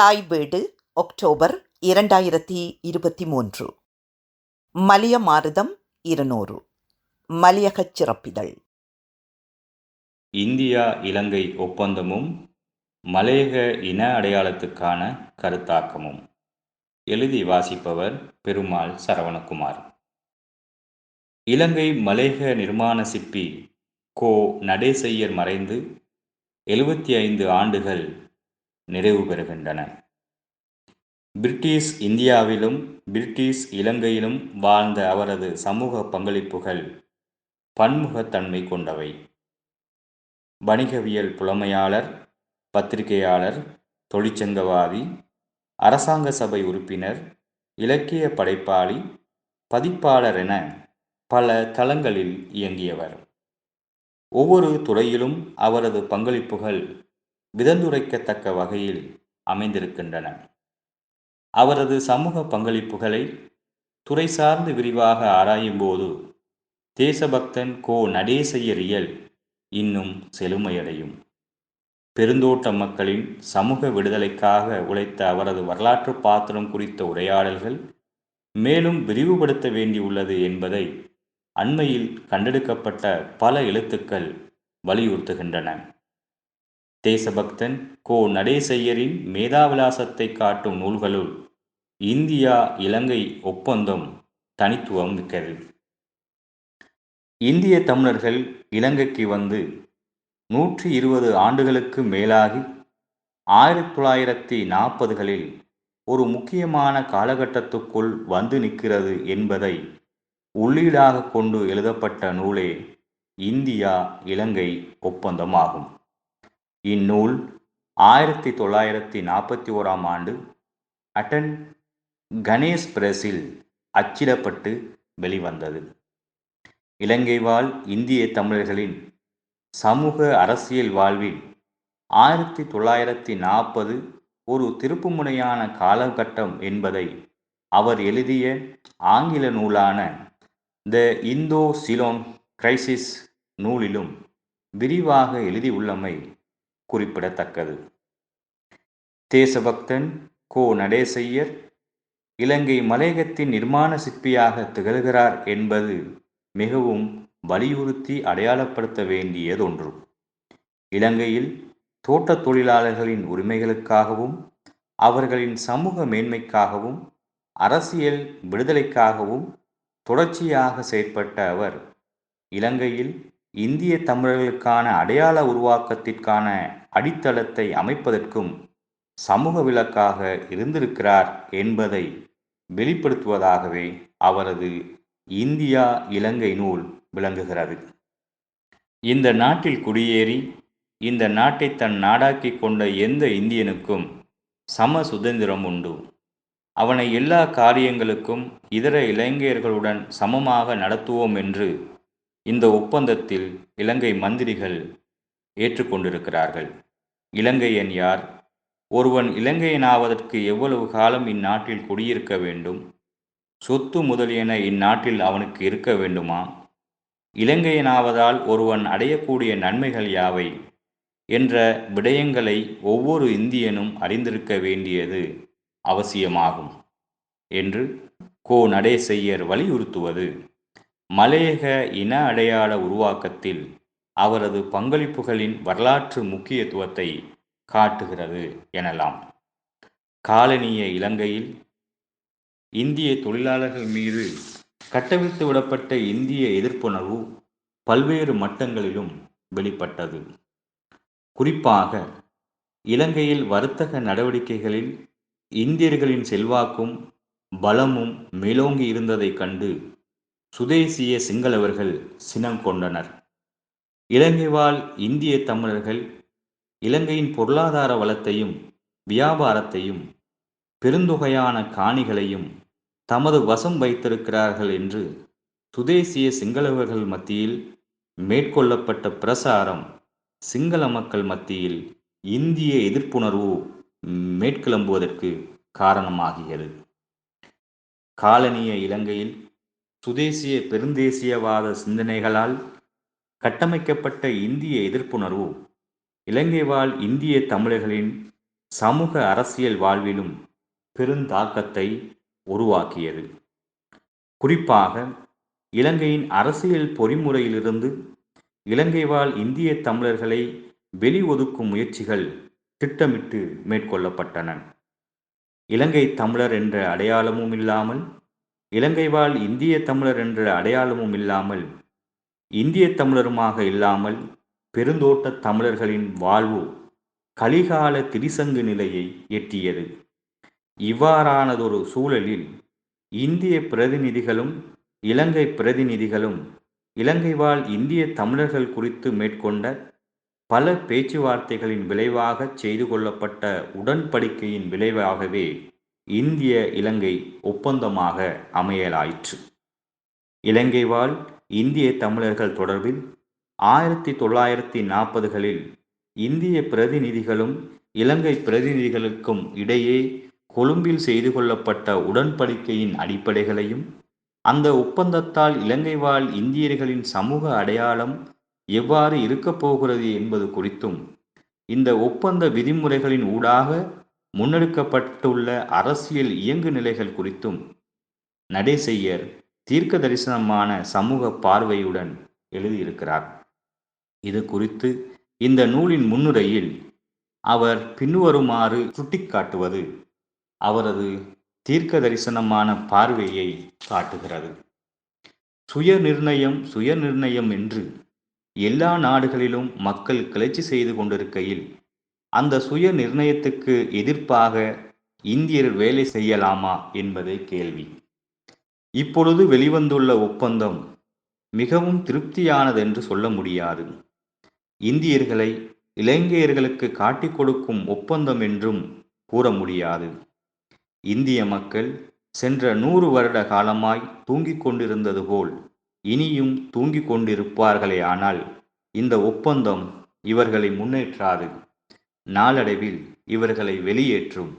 தாய் வீடு ஒக்டோபர் இரண்டாயிரத்தி இருபத்தி மூன்று. மலிய மாருதம் இருநூறு. மலியகச் சிறப்பிதழ். இந்தியா இலங்கை ஒப்பந்தமும் மலையக இன அடையாளத்துக்கான கருத்தாக்கமும். எழுதி வாசிப்பவர் பெருமாள் சரவணகுமார். இலங்கை மலையக நிர்மாண சிற்பி கோ. நடேசையர் மறைந்து எழுபத்தி ஐந்து ஆண்டுகள் நிறைவு பெறுகின்றன. பிரிட்டிஷ் இந்தியாவிலும் பிரிட்டிஷ் இலங்கையிலும் வாழ்ந்த அவரது சமூக பங்களிப்புகள் பன்முகத்தன்மை கொண்டவை. வணிகவியல் புலமையாளர் பத்திரிகையாளர் தொழிற்சங்கவாதி அரசாங்க சபை உறுப்பினர் இலக்கிய படைப்பாளி பதிப்பாளர் என பல தளங்களில் இயங்கியவர். ஒவ்வொரு துறையிலும் அவரது பங்களிப்புகள் விதந்துரைக்கத்தக்க வகையில் அமைந்திருக்கின்றன. அவரது சமூக பங்களிப்புகளை துறை சார்ந்து விரிவாக ஆராயும்போது தேசபக்தன் கோ நடேசையரியல் இன்னும் செழுமையடையும். பெருந்தோட்ட மக்களின் சமூக விடுதலைக்காக உழைத்த அவரது வரலாற்று பாத்திரம் குறித்த உரையாடல்கள் மேலும் விரிவுபடுத்த வேண்டியுள்ளது என்பதை அண்மையில் கண்டெடுக்கப்பட்ட பல எழுத்துக்கள் வலியுறுத்துகின்றன. தேசபக்தன் கோ நடேசையரின் மேதாவிலாசத்தை காட்டும் நூல்களுள் இந்தியா இலங்கை ஒப்பந்தம் தனித்துவம் மிக்கது. இந்திய தமிழர்கள் இலங்கைக்கு வந்து நூற்றி இருபது ஆண்டுகளுக்கு மேலாகி ஆயிரத்தி தொள்ளாயிரத்தி நாற்பதுகளில் ஒரு முக்கியமான காலகட்டத்துக்குள் வந்து நிற்கிறது என்பதை உள்ளீடாக கொண்டு எழுதப்பட்ட நூலே இந்தியா இலங்கை ஒப்பந்தமாகும் இந்நூல் ஆயிரத்தி தொள்ளாயிரத்தி நாற்பத்தி ஓராம் ஆண்டு அட்டன் கணேஷ் பிரஸில் அச்சிடப்பட்டு வெளிவந்தது. இலங்கை வாழ் இந்திய தமிழர்களின் சமூக அரசியல் வாழ்வில் ஆயிரத்தி தொள்ளாயிரத்தி நாற்பது ஒரு திருப்புமுனையான காலகட்டம் என்பதை அவர் எழுதிய ஆங்கில நூலான த இந்தோ சிலோன் கிரைசிஸ் நூலிலும் விரிவாக எழுதியுள்ளமை குறிப்பிடத்தக்கது. தேசபக்தன் கோ நடேசையர் இலங்கை மலையகத்தின் நிர்மாண சிற்பியாக திகழ்கிறார் என்பது மிகவும் வலியுறுத்தி அடையாளப்படுத்த வேண்டியதொன்று. இலங்கையில் தோட்டத் தொழிலாளர்களின் உரிமைகளுக்காகவும் அவர்களின் சமூக மேன்மைக்காகவும் அரசியல் விடுதலைக்காகவும் தொடர்ச்சியாக செயற்பட்ட அவர் இலங்கையில் இந்திய தமிழர்களுக்கான அடையாள உருவாக்கத்திற்கான அடித்தளத்தை அமைப்பதற்கும் சமூக விளக்காக இருந்திருக்கிறார் என்பதை வெளிப்படுத்துவதாகவே அவரது இந்தியா இலங்கை நூல் விளங்குகிறது. இந்த நாட்டில் குடியேறி இந்த நாட்டை தன் நாடாக்கி கொண்ட எந்த இந்தியனுக்கும் சம சுதந்திரம் உண்டு. அவனை எல்லா காரியங்களுக்கும் இதர இளைஞர்களுடன் சமமாக நடத்துவோம் என்று இந்த ஒப்பந்தத்தில் இலங்கை மந்திரிகள் ஏற்றுக்கொண்டிருக்கிறார்கள். இலங்கையன் யார்? ஒருவன் இலங்கையனாவதற்கு எவ்வளவு காலம் இந்நாட்டில் குடியிருக்க வேண்டும்? சொத்து முதலியன இந்நாட்டில் அவனுக்கு இருக்க வேண்டுமா? இலங்கையனாவதால் ஒருவன் அடையக்கூடிய நன்மைகள் யாவை? என்ற விடயங்களை ஒவ்வொரு இந்தியனும் அறிந்திருக்க வேண்டியது அவசியமாகும் என்று கோ நடேசையர் வலியுறுத்துவது. மலையக இன அடையாள உருவாக்கத்தில் அவரது பங்களிப்புகளின் வரலாற்று முக்கியத்துவத்தை காட்டுகிறது எனலாம். காலனிய இலங்கையில் இந்திய தொழிலாளர்கள் மீது கட்டவிழ்த்து விடப்பட்ட இந்திய எதிர்ப்புணர்வு பல்வேறு மட்டங்களிலும் வெளிப்பட்டது. குறிப்பாக இலங்கையில் வர்த்தக நடவடிக்கைகளில் இந்தியர்களின் செல்வாக்கும் பலமும் மேலோங்கி இருந்ததைக் கண்டு சுதேசிய சிங்களவர்கள் சினம் கொண்டனர். இலங்கை வாழ் இந்திய தமிழர்கள் இலங்கையின் பொருளாதார வளத்தையும் வியாபாரத்தையும் பெருந்தொகையான காணிகளையும் தமது வசம் வைத்திருக்கிறார்கள் என்று சுதேசிய சிங்களவர்கள் மத்தியில் மேற்கொள்ளப்பட்ட பிரசாரம் சிங்கள மக்கள் மத்தியில் இந்திய எதிர்ப்புணர்வு மேற்கிளம்புவதற்கு காரணமாகியது காலனிய இலங்கையில் சுதேசிய பெருந்தேசியவாத சிந்தனைகளால் கட்டமைக்கப்பட்ட இந்திய எதிர்ப்புணர்வு. இலங்கை வாழ் இந்திய தமிழர்களின் சமூக அரசியல் வாழ்விலும் பெருந்தாக்கத்தை உருவாக்கியது. குறிப்பாக இலங்கையின் அரசியல் பொறிமுறையிலிருந்து இலங்கை வாழ் இந்திய தமிழர்களை வெளி ஒதுக்கும் முயற்சிகள் திட்டமிட்டு மேற்கொள்ளப்பட்டன. இலங்கை தமிழர் என்ற அடையாளமும் இல்லாமல் இலங்கை வாழ் இந்திய தமிழர் என்ற அடையாளமும் இல்லாமல் இந்திய தமிழருமாக இல்லாமல் பெருந்தோட்ட தமிழர்களின் வாழ்வு கலிகால திரிசங்கு நிலையை எட்டியது. இவ்வாறானதொரு சூழலில் இந்திய பிரதிநிதிகளும் இலங்கை பிரதிநிதிகளும் இலங்கை வாழ் இந்திய தமிழர்கள் குறித்து மேற்கொண்ட பல பேச்சுவார்த்தைகளின் விளைவாக செய்து கொள்ளப்பட்ட உடன்படிக்கையின் விளைவாகவே இந்திய இலங்கை ஒப்பந்தமாக அமையலாயிற்று. இலங்கை வாழ் இந்திய தமிழர்கள் தொடர்பில் ஆயிரத்தி தொள்ளாயிரத்தி நாற்பதுகளில் இந்திய பிரதிநிதிகளும் இலங்கை பிரதிநிதிகளுக்கும் இடையே கொழும்பில் செய்து கொள்ளப்பட்ட உடன்படிக்கையின் அடிப்படைகளையும் அந்த ஒப்பந்தத்தால் இலங்கை வாழ் இந்தியர்களின் சமூக அடையாளம் எவ்வாறு இருக்கப் போகிறது என்பது குறித்தும் இந்த ஒப்பந்த விதிமுறைகளின் ஊடாக முன்னெடுக்கப்பட்டுள்ள அரசியல் இயங்கு நிலைகள் குறித்தும் நடேசையர் தீர்க்க தரிசனமான சமூக பார்வையுடன் எழுதியிருக்கிறார். இது குறித்து இந்த நூலின் முன்னுரையில் அவர் பின்வருமாறு சுட்டிக்காட்டுவது அவரது தீர்க்க தரிசனமான பார்வையை காட்டுகிறது. சுய நிர்ணயம் சுய நிர்ணயம் என்று எல்லா நாடுகளிலும் மக்கள் கிளர்ச்சி செய்து கொண்டிருக்கையில் அந்த சுய நிர்ணயத்துக்கு எதிர்ப்பாக இந்தியர் வேலை செய்யலாமா என்பதே கேள்வி. இப்பொழுது வெளிவந்துள்ள ஒப்பந்தம் மிகவும் திருப்தியானதென்று சொல்ல முடியாது. இந்தியர்களை இலங்கையர்களுக்கு காட்டிக் கொடுக்கும் ஒப்பந்தம் என்றும் கூற முடியாது. இந்திய மக்கள் சென்ற நூறு வருட காலமாய் தூங்கிக் கொண்டிருந்தது போல் இனியும் தூங்கிக் கொண்டிருப்பார்களே ஆனால் இந்த ஒப்பந்தம் இவர்களை முன்னேற்றாது. நாளடைவில் இவர்களை வெளியேற்றும்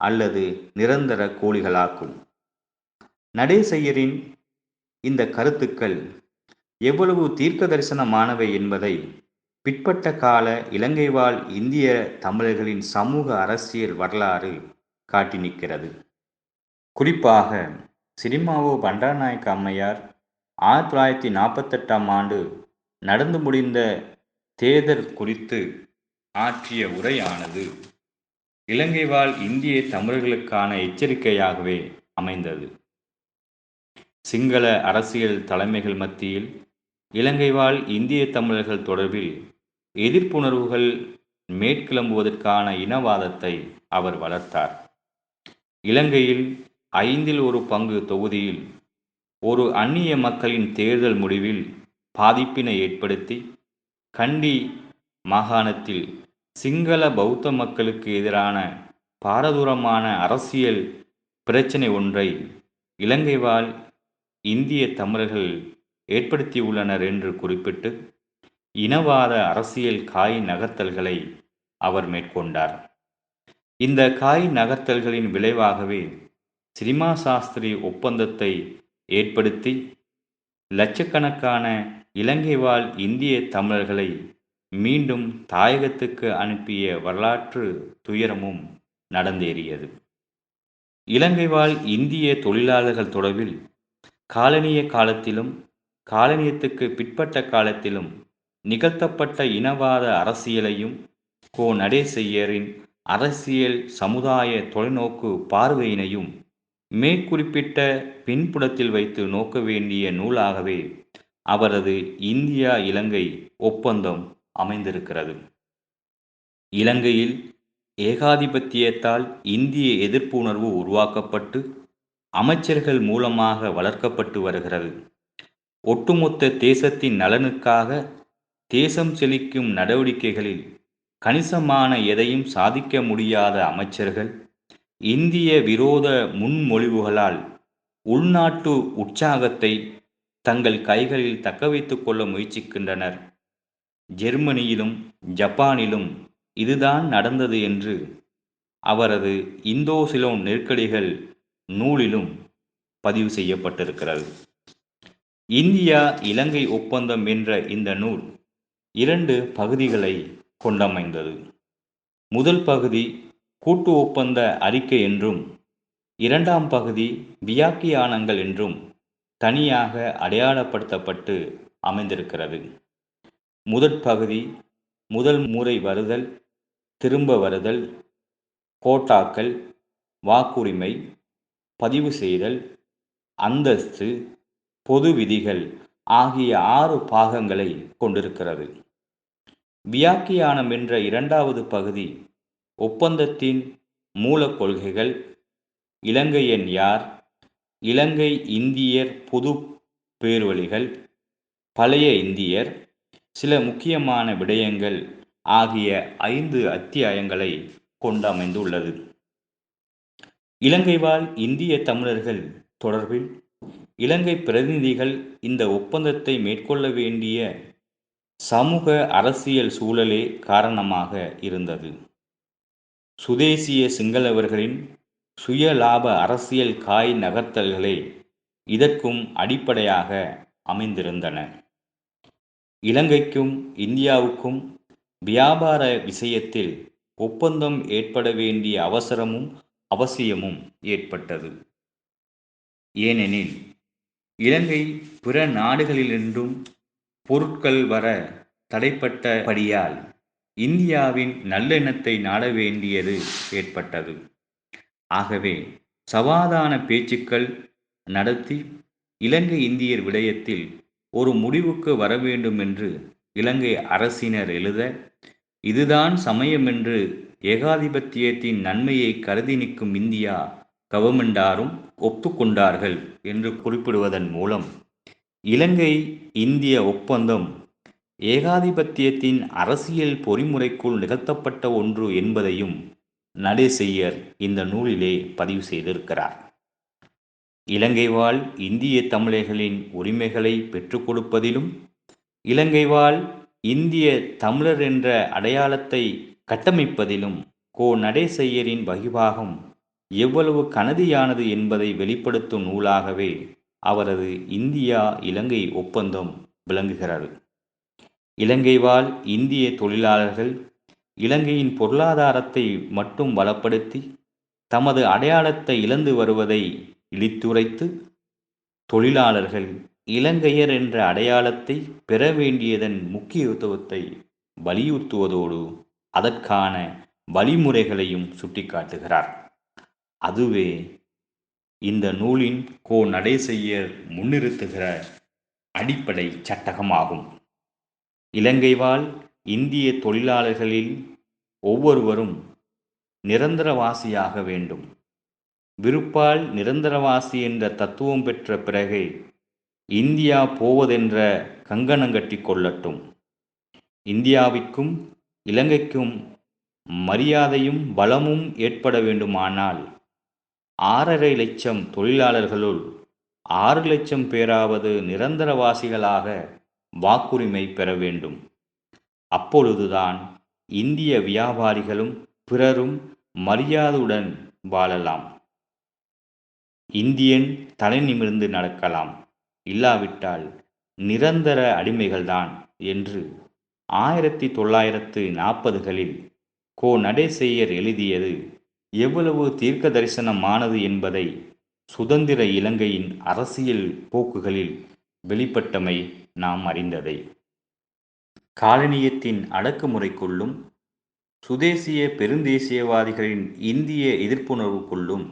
அல்லது நிரந்தர கோழிகளாக்கும். நடேசையரின் இந்த கருத்துக்கள் எவ்வளவு தீர்க்க தரிசனமானவை என்பதை பிற்பட்ட கால இலங்கை வாழ் இந்திய தமிழர்களின் சமூக அரசியல் வரலாறு காட்டி நிற்கிறது. குறிப்பாக சினிமாவோ பண்டாநாயக்க அம்மையார் ஆயிரத்தி தொள்ளாயிரத்தி நாற்பத்தெட்டாம் ஆண்டு நடந்து முடிந்த தேர்தல் குறித்து ஆற்றிய உரையானது இலங்கை வாழ் இந்திய தமிழர்களுக்கான எச்சரிக்கையாகவே அமைந்தது. சிங்கள அரசியல் தலைமைகள் மத்தியில் இலங்கை வாழ் இந்திய தமிழர்கள் தொடர்பில் எதிர்ப்புணர்வுகள் மேற்கிளம்புவதற்கான இனவாதத்தை அவர் வளர்த்தார். இலங்கையில் ஐந்தில் ஒரு பங்கு தொகுதியில் ஒரு அந்நிய மக்களின் தேர்தல் முடிவில் பாதிப்பினை ஏற்படுத்தி கண்டி மாகாணத்தில் சிங்கள பௌத்த மக்களுக்கு எதிரான பாரதூரமான அரசியல் பிரச்சனை ஒன்றை இலங்கை வாழ் இந்திய தமிழர்கள் ஏற்படுத்தியுள்ளனர் என்று குறிப்பிட்டு இனவாத அரசியல் காய் நகர்த்தல்களை அவர் மேற்கொண்டார். இந்த காய் நகர்த்தல்களின் விளைவாகவே சினிமா சாஸ்திரி ஒப்பந்தத்தை ஏற்படுத்தி லட்சக்கணக்கான இலங்கை வாழ் இந்திய தமிழர்களை மீண்டும் தாயகத்துக்கு அனுப்பிய வரலாற்று துயரமும் நடந்தேறியது. இலங்கை வாழ் இந்திய தொழிலாளர்கள் தொடர்பில் காலனிய காலத்திலும் காலனியத்துக்கு பிற்பட்ட காலத்திலும் நிகழ்த்தப்பட்ட இனவாத அரசியலையும் கோ நடேசையரின் அரசியல் சமுதாய தொலைநோக்கு பார்வையினையும் மேற்குறிப்பிட்ட பின்புலத்தில் வைத்து நோக்க வேண்டிய நூலாகவே அவரது இந்தியா இலங்கை ஒப்பந்தம் அமைந்திருக்கிறது. இலங்கையில் ஏகாதிபத்தியத்தால் இந்திய எதிர்ப்பு உணர்வு உருவாக்கப்பட்டு அமைச்சர்கள் மூலமாக வளர்க்கப்பட்டு வருகிறது. ஒட்டுமொத்த தேசத்தின் நலனுக்காக தேசம் செழிக்கும் நடவடிக்கைகளில் கணிசமான எதையும் சாதிக்க முடியாத அமைச்சர்கள் இந்திய விரோத முன்மொழிவுகளால் உள்நாட்டு உற்சாகத்தை தங்கள் கைகளில் தக்க வைத்துக் கொள்ள முயற்சிக்கின்றனர். ஜெர்மனியிலும் ஜப்பானிலும் இதுதான் நடந்தது என்று அவரது இந்தோசிலோன் நெருக்கடிகள் நூலிலும் பதிவு செய்யப்பட்டிருக்கிறது. இந்தியா இலங்கை ஒப்பந்தம் என்ற இந்த நூல் இரண்டு பகுதிகளை கொண்டமைந்தது. முதல் பகுதி கூட்டு ஒப்பந்த அறிக்கை என்றும் இரண்டாம் பகுதி வியாக்கியானங்கள் என்றும் தனியாக அடையாளப்படுத்தப்பட்டு அமைந்திருக்கிறது. முதற் பகுதி முதல் முறை வருதல் திரும்ப வருதல் கோட்டாக்கள் வாக்குரிமை பதிவு செய்தல் அந்தஸ்து பொது விதிகள் ஆகிய ஆறு பாகங்களை கொண்டிருக்கிறது. வியாக்கியானம் என்ற இரண்டாவது பகுதி ஒப்பந்தத்தின் மூலக் கொள்கைகள் இலங்கையன் யார் இலங்கை இந்தியர் பொது பேர்வழிகள் பழைய இந்தியர் சில முக்கியமான விடயங்கள் ஆகிய ஐந்து அத்தியாயங்களை கொண்டமைந்துள்ளது. இலங்கை வாழ் இந்திய தமிழர்கள் தொடர்பில் இலங்கை பிரதிநிதிகள் இந்த ஒப்பந்தத்தை மேற்கொள்ள வேண்டிய சமூக அரசியல் சூழலே காரணமாக இருந்தது. சுதேசிய சிங்களவர்களின் சுயலாப அரசியல் காய் நகர்த்தல்களே இதற்கும் அடிப்படையாக அமைந்திருந்தன. இலங்கைக்கும் இந்தியாவுக்கும் வியாபார விஷயத்தில் ஒப்பந்தம் ஏற்பட வேண்டிய அவசரமும் அவசியமும் ஏற்பட்டது. ஏனெனில் இலங்கை பிற நாடுகளிலிருந்தும் பொருட்கள் வர தடைப்பட்டபடியால் இந்தியாவின் நல்லெண்ணத்தை நாட வேண்டியது ஏற்பட்டது. ஆகவே சமாதான பேச்சுக்கள் நடத்தி இலங்கை இந்தியர் விடயத்தில் ஒரு முடிவுக்கு வர வேண்டும் என்று இலங்கை அரசினர் எழுத இதுதான் சமயம் என்று ஏகாதிபத்தியத்தின் நன்மையை கருதி நிற்கும் இந்தியா கவர்மெண்டாரும் ஒப்புக்கொண்டார்கள் என்று குறிப்பிடுவதன் மூலம். இலங்கை இந்திய ஒப்பந்தம் ஏகாதிபத்தியத்தின் அரசியல் பொறிமுறைக்குள் நிகழ்த்தப்பட்ட ஒன்று என்பதையும் நடேசெய்யர் இந்த நூலிலே பதிவு செய்திருக்கிறார். இலங்கை வாழ் இந்திய தமிழர்களின் உரிமைகளை பெற்றுக் கொடுப்பதிலும் இலங்கை வாழ் இந்திய தமிழர் என்ற அடையாளத்தை கட்டமைப்பதிலும் கோ நடேசையரின் வகிபாகம் எவ்வளவு கனதியானது என்பதை வெளிப்படுத்தும் நூலாகவே அவரது இந்தியா இலங்கை ஒப்பந்தம் விளங்குகிறது. இலங்கை வாழ் இந்திய தொழிலாளர்கள் இலங்கையின் பொருளாதாரத்தை மட்டும் வளப்படுத்தி தமது அடையாளத்தை இழந்து வருவதை இழித்துரைத்து தொழிலாளர்கள் இலங்கையர் என்ற அடையாளத்தை பெற வேண்டியதன் முக்கியத்துவத்தை வலியுறுத்துவதோடு அதற்கான வழிமுறைகளையும் சுட்டிக்காட்டுகிறார். அதுவே இந்த நூலின் கோ நடேசெய்யர் முன்னிறுத்துகிற அடிப்படை சட்டகமாகும். இலங்கை வாழ் இந்திய தொழிலாளர்களில் ஒவ்வொருவரும் நிரந்தரவாசியாக வேண்டும். விருப்பால் நிரந்தரவாசி என்ற தத்துவம் பெற்ற பிறகே இந்தியா போவதென்ற கங்கணங்கட்டி கொள்ளட்டும். இந்தியாவிற்கும் இலங்கைக்கும் மரியாதையும் பலமும் ஏற்பட வேண்டுமானால் ஆறரை லட்சம் தொழிலாளர்களுள் ஆறு லட்சம் பேராவது நிரந்தரவாசிகளாக வாக்குரிமை பெற வேண்டும். அப்பொழுதுதான் இந்திய வியாபாரிகளும் பிறரும் மரியாதையுடன் வாழலாம். இந்தியன் தலை நிமிர்ந்து நடக்கலாம். இல்லாவிட்டால் நிரந்தர அடிமைகள்தான் என்று ஆயிரத்தி தொள்ளாயிரத்து நாற்பதுகளில் கோ நடேசெய்யர் எழுதியது எவ்வளவு தீர்க்க தரிசனமானது என்பதை சுதந்திர இலங்கையின் அரசியல் போக்குகளில் வெளிப்பட்டமை நாம் அறிந்ததை. காலனியத்தின் அடக்குமுறைக்குள்ளும் சுதேசிய பெருந்தேசியவாதிகளின் இந்திய எதிர்ப்புணர்வுக்குள்ளும்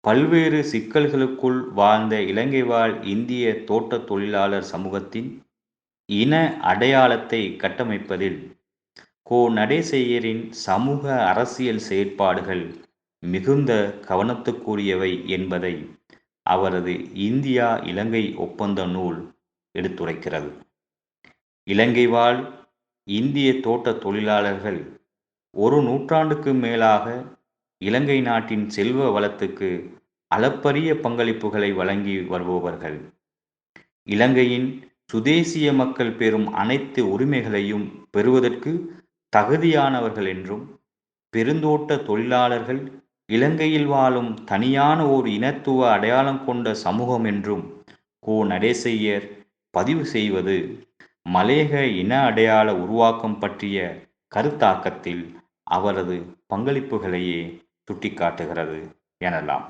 பல்வேறு சிக்கல்களுக்குள் வாழ்ந்த இலங்கை வாழ் இந்திய தோட்ட தொழிலாளர் சமூகத்தின் இன அடையாளத்தை கட்டமைப்பதில் கோ நடேசையரின் சமூக அரசியல் செயற்பாடுகள் மிகுந்த கவனத்துக்குரியவை என்பதை அவரது இந்தியா இலங்கை ஒப்பந்த நூல் எடுத்துரைக்கிறது. இலங்கை வாழ் இந்திய தோட்ட தொழிலாளர்கள் ஒரு நூற்றாண்டுக்கு மேலாக இலங்கை நாட்டின் செல்வ வளத்துக்கு அளப்பரிய பங்களிப்புகளை வழங்கி வருபவர்கள். இலங்கையின் சுதேசிய மக்கள் பெறும் அனைத்து உரிமைகளையும் பெறுவதற்கு தகுதியானவர்கள் என்றும் பெருந்தோட்ட தொழிலாளர்கள் இலங்கையில் வாழும் தனியான ஓர் இனத்துவ அடையாளம் கொண்ட சமூகம் என்றும் கோ. நடேசையர் பதிவு செய்வது மலேக இன அடையாள உருவாக்கம் பற்றிய கருத்தாக்கத்தில் அவரது பங்களிப்புகளையே சுட்டிக்காட்டுகிறது எனலாம்.